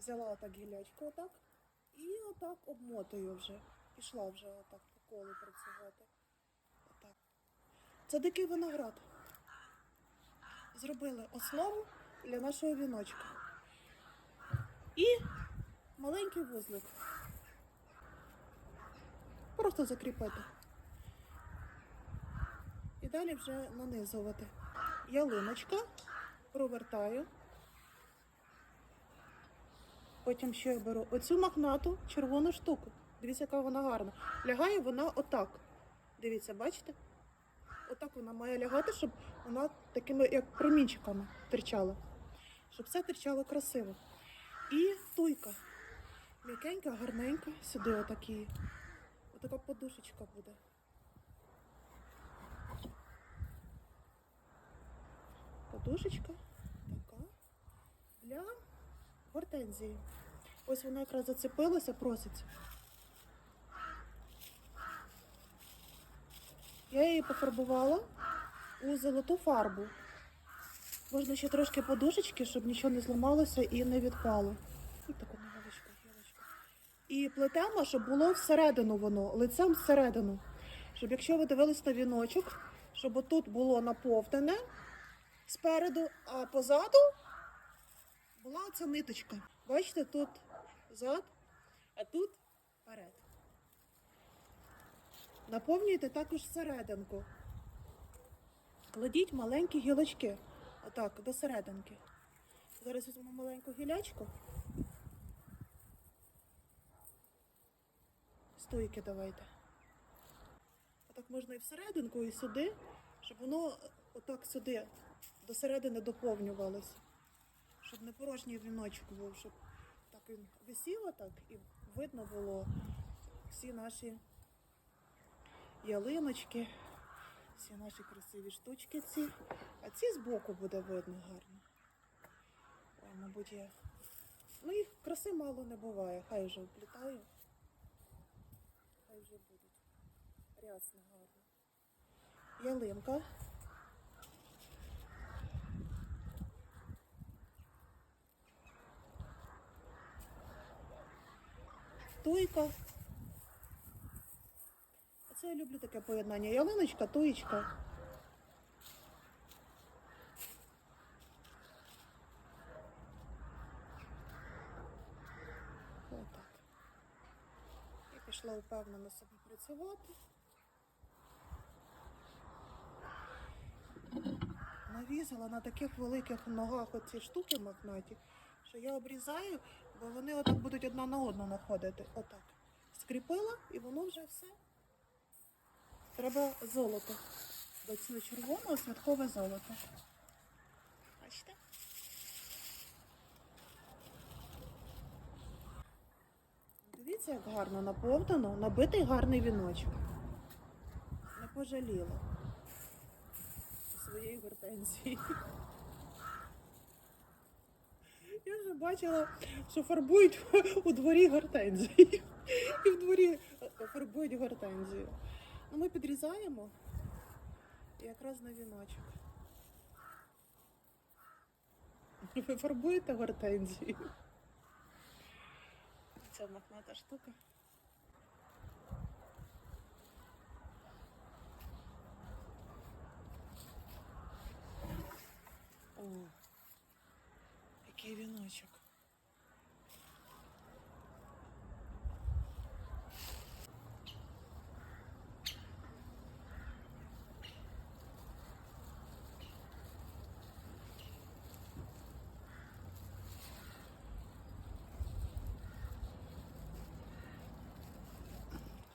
Взяла отак гілячку отак і отак обмотую вже. Пішла вже отак по колу працювати. Отак. Це дикий виноград. Зробили основу для нашого віночка. І маленький вузлик. Просто закріпити. І далі вже нанизувати. Ялиночка, провертаю. Потім ще я беру оцю мохнату червону штуку. Дивіться, яка вона гарна. Лягає вона отак. Дивіться, бачите? Отак вона має лягати, щоб вона такими, як промінчиками терчала. Щоб все терчало красиво. І туйка. М'якенька, гарненька. Сюди отакі. Отака подушечка буде. Подушечка така для гортензії. Ось вона якраз зацепилася, проситься. Я її пофарбувала у золоту фарбу. Можна ще трошки подушечки, щоб нічого не зламалося і не відпало. І таку невеличку гілочку. І плетемо, щоб було всередину воно, лицем всередину. Щоб якщо ви дивились на віночок, щоб отут було наповнене спереду, а позаду була оця ниточка. Бачите, тут зад, а тут вперед. Наповнюйте також серединку. Кладіть маленькі гілочки. Отак, до серединки. Зараз візьмемо маленьку гілячку. Стойки давайте. Отак можна і всерединку, і сюди, щоб воно отак сюди до середини доповнювалося. Щоб не порожній віночок був, щоб так він висів отак і видно було всі наші ялиночки, всі наші красиві штучки ці. А ці збоку буде видно гарно. Ой, мабуть, я. Ну їх краси мало не буває. Хай вже вплітаю. Хай вже будуть. Рясно гарно. Ялинка. Туйка. Оце я люблю таке поєднання. Ялиночка, туєчка. Отак. І пішла впевнено собі працювати. Навізала на таких великих ногах оці штуки мохнаті, що я обрізаю, бо вони отак будуть одна на одну находити. Отак. Скріпила і воно вже все. Треба золото. До цього червоного святкове золото. Бачите? Дивіться, як гарно наповнено, набитий гарний віночок. Не пожаліла своєї гортензії. Я бачила, що фарбують у дворі гортензії. І в дворі фарбують гортензію. Ну, ми підрізаємо якраз на віночок. Ви фарбуєте гортензію? Це махната штука. О, віночок.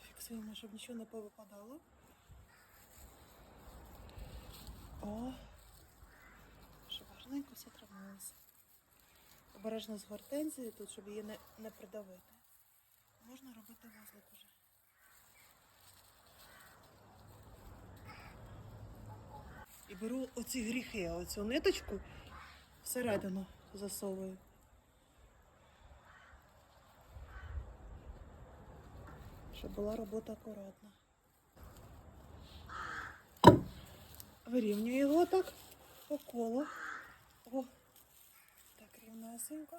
Фіксуємо, щоб нічого не повипадало. О, щоб гарненько все трималося. Обережно з гортензією тут, щоб її не, не придавити. Можна робити вузлик уже. І беру оці гріхи, оцю ниточку всередину засовую. Щоб була робота акуратна. Вирівнюю його так по колу рівнесенько.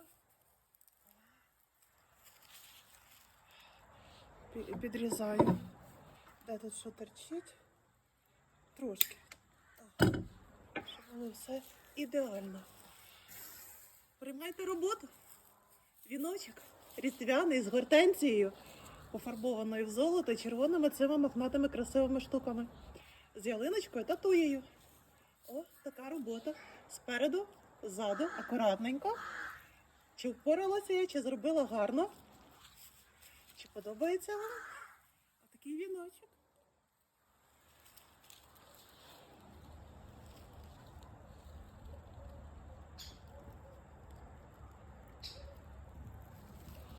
Підрізаю, де тут що торчить. Трошки. Так. Щоб воно все ідеально. Приймайте роботу. Віночок різдвяний з гортенцією, пофарбованою в золото червоними цими мохнатими красивими штуками. З ялиночкою та туєю. О, така робота. Спереду ззаду, акуратненько. Чи впоралася я, чи зробила гарно? Чи подобається вам? Отакий віночок.